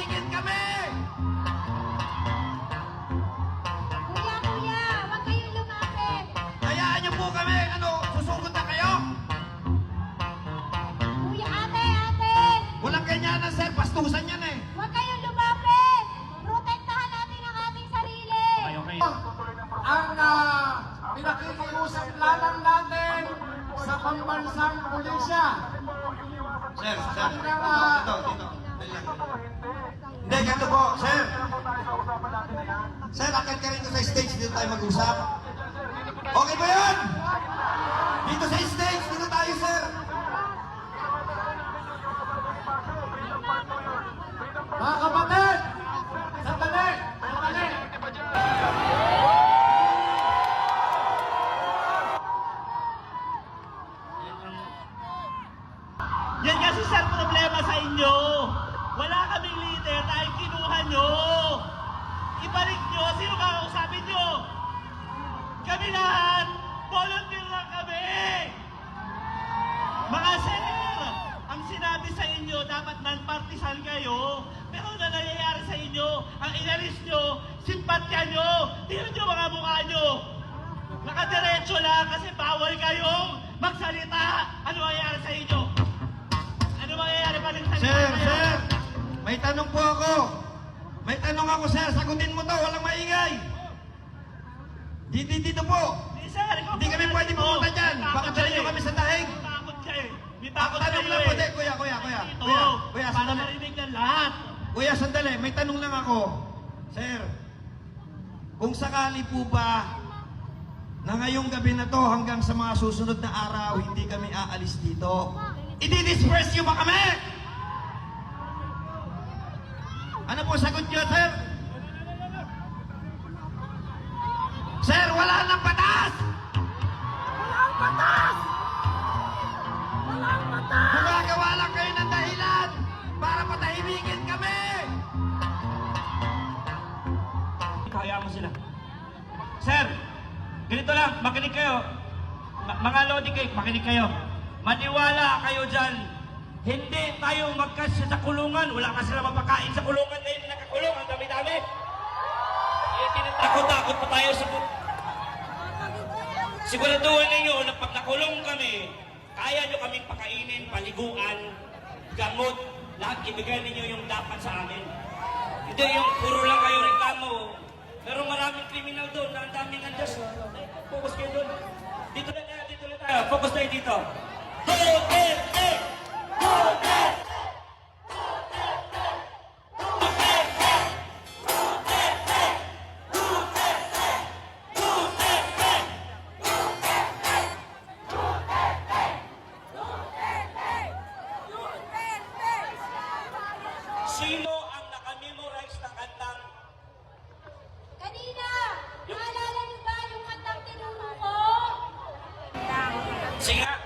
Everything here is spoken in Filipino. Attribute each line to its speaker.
Speaker 1: patahimigin kami!
Speaker 2: Kuya, kuya, huwag kayong lumapit.
Speaker 1: Hayaan niyo po kami! Ano, susugod na kayo?
Speaker 2: Kuya, ate, ate,
Speaker 1: Walang ganyanan, sir. Pastusan yan eh.
Speaker 2: huwag kayong lumapit. Protektahan natin ang ating sarili.
Speaker 3: ang uh, pinakikiusap lamang natin sa pambansang pulisya.
Speaker 1: Sir, sir.
Speaker 3: Ang uh,
Speaker 1: Dito, dito. Hindi, ganito po, sir. Sir, akit ka rin sa stage. Dito tayo mag-usap. Okay ba yan? Dito sa stage. Dito tayo, sir.
Speaker 3: mga kapatid, sandali, sandali.
Speaker 4: Yan kasi sir problema sa inyo. Wala kaming leader dahil kinuha nyo. Ibalik nyo. Sino kakausapin nyo? Kami lahat. Volunteer lang kami. Mga sir, ang sinabi sa inyo, dapat non-partisan kayo. Pero na nangyayari sa inyo, ang inalis nyo, simpatya nyo. Tingnan nyo mga mukha nyo. Nakadiretso lang kasi bawal kayong magsalita. Ano mangyayari sa inyo? Ano mangyayari pa
Speaker 1: Sir,
Speaker 4: kayo?
Speaker 1: sir. May tanong po ako. May tanong ako, sir. Sagutin mo to. Walang maingay. Dito, dito po.
Speaker 4: Hindi, sir.
Speaker 1: Hindi kami pwede pumunta dyan. Baka dalhin nyo
Speaker 4: kayo
Speaker 1: kami sa dahig.
Speaker 4: May takot kayo eh. May
Speaker 1: Ako
Speaker 4: takot
Speaker 1: tanong
Speaker 4: kayo
Speaker 1: lang
Speaker 4: eh.
Speaker 1: po. Hindi, kuya, kuya, kuya.
Speaker 4: Dito,
Speaker 1: Kuya, kuya,
Speaker 4: para marinig ng lahat.
Speaker 1: Kuya, sandali. May tanong lang ako. Sir, kung sakali po ba na ngayong gabi na to hanggang sa mga susunod na araw, hindi kami aalis dito, i-disperse nyo ba kami? Ano po sagot nyo, sir? Sir, wala nang batas! Walang batas! Walang batas! Gumagawa lang kayo ng dahilan para patahimigin kami!
Speaker 4: Kaya mo sila. Sir, ganito lang, makinig kayo. Ma- mga lodi cake, makinig kayo. Maniwala kayo dyan. Hindi tayo magkasya sa kulungan. Wala ka sila mapakain sa kulungan na nakakulong. Ang dami-dami. Eh, tinatakot-takot pa tayo sa... Siguraduhin ninyo na pag nakulong kami, kaya nyo kaming pakainin, paliguan, gamot, lahat ibigay ninyo yung dapat sa amin. Hindi yung puro lang kayo reklamo. Pero maraming kriminal doon na ang daming andas. Focus kayo doon. Dito na tayo, dito na tayo. Focus tayo dito. Duterte! Sino ang nakamemorize ng kantang
Speaker 2: Kanina, naalala niyo ba yung kantang tinuro ko?
Speaker 4: Sige nga,